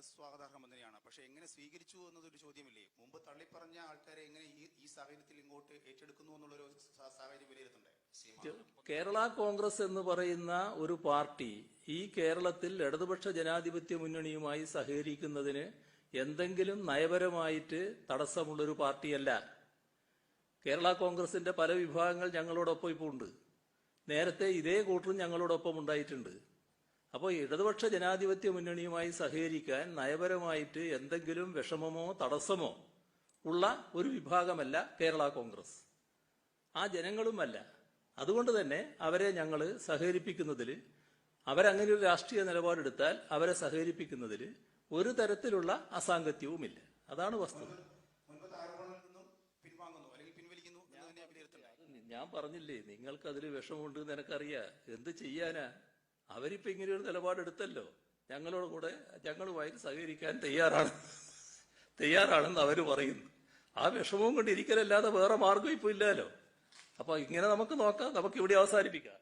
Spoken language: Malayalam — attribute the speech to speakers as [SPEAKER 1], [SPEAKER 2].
[SPEAKER 1] അത് സ്വാഗതാർഹം തന്നെയാണ് പക്ഷെ എങ്ങനെ സ്വീകരിച്ചു എന്നതൊരു ചോദ്യമില്ലേ? മുമ്പ് തള്ളിപ്പറഞ്ഞ ആൾക്കാരെ എങ്ങനെ ഈ ഈ സാഹചര്യത്തിൽ ഇങ്ങോട്ട് ഏറ്റെടുക്കുന്നു എന്നുള്ളൊരു സാഹചര്യം വിലയിരുത്തണ്ടേ?
[SPEAKER 2] കേരള കോൺഗ്രസ് എന്ന് പറയുന്ന ഒരു പാർട്ടി ഈ കേരളത്തിൽ ഇടതുപക്ഷ ജനാധിപത്യ മുന്നണിയുമായി സഹകരിക്കുന്നതിന് എന്തെങ്കിലും നയപരമായിട്ട് തടസ്സമുള്ളൊരു പാർട്ടിയല്ല. കേരള കോൺഗ്രസിന്റെ പല വിഭാഗങ്ങൾ ഞങ്ങളോടൊപ്പം ഇപ്പോൾ ഉണ്ട്. നേരത്തെ ഇതേ കൂട്ടരും ഞങ്ങളോടൊപ്പം ഉണ്ടായിട്ടുണ്ട്. അപ്പോൾ ഇടതുപക്ഷ ജനാധിപത്യ മുന്നണിയുമായി സഹകരിക്കാൻ നയപരമായിട്ട് എന്തെങ്കിലും വിഷമമോ തടസ്സമോ ഉള്ള ഒരു വിഭാഗമല്ല കേരള കോൺഗ്രസ്. ആ ജനങ്ങളുമല്ല. അതുകൊണ്ട് തന്നെ അവരെ ഞങ്ങൾ സഹകരിപ്പിക്കുന്നതിൽ അവരങ്ങനെ ഒരു രാഷ്ട്രീയ നിലപാടെടുത്താൽ അവരെ സഹകരിപ്പിക്കുന്നതിൽ ഒരു തരത്തിലുള്ള അസാങ്കത്യവുമില്ല അതാണ് വസ്തുത. ഞാൻ പറഞ്ഞില്ലേ നിങ്ങൾക്ക് അതിൽ വിഷമമുണ്ട് എന്ന് എനിക്കറിയാം. എന്ത് ചെയ്യാനാ? അവരിപ്പോ ഇങ്ങനെ ഒരു നിലപാടെടുത്തല്ലോ. ഞങ്ങളോട് കൂടെ ഞങ്ങളുമായി സഹകരിക്കാൻ തയ്യാറാണ്. തയ്യാറാണെന്ന് അവർ പറയുന്നു. ആ വിഷമവും കൊണ്ട് ഇരിക്കലല്ലാതെ വേറെ മാർഗം ഇപ്പൊ ഇല്ലല്ലോ. അപ്പൊ ഇങ്ങനെ നമുക്ക് നോക്കാം. നമുക്ക് ഇവിടെ അവസാനിപ്പിക്കാം.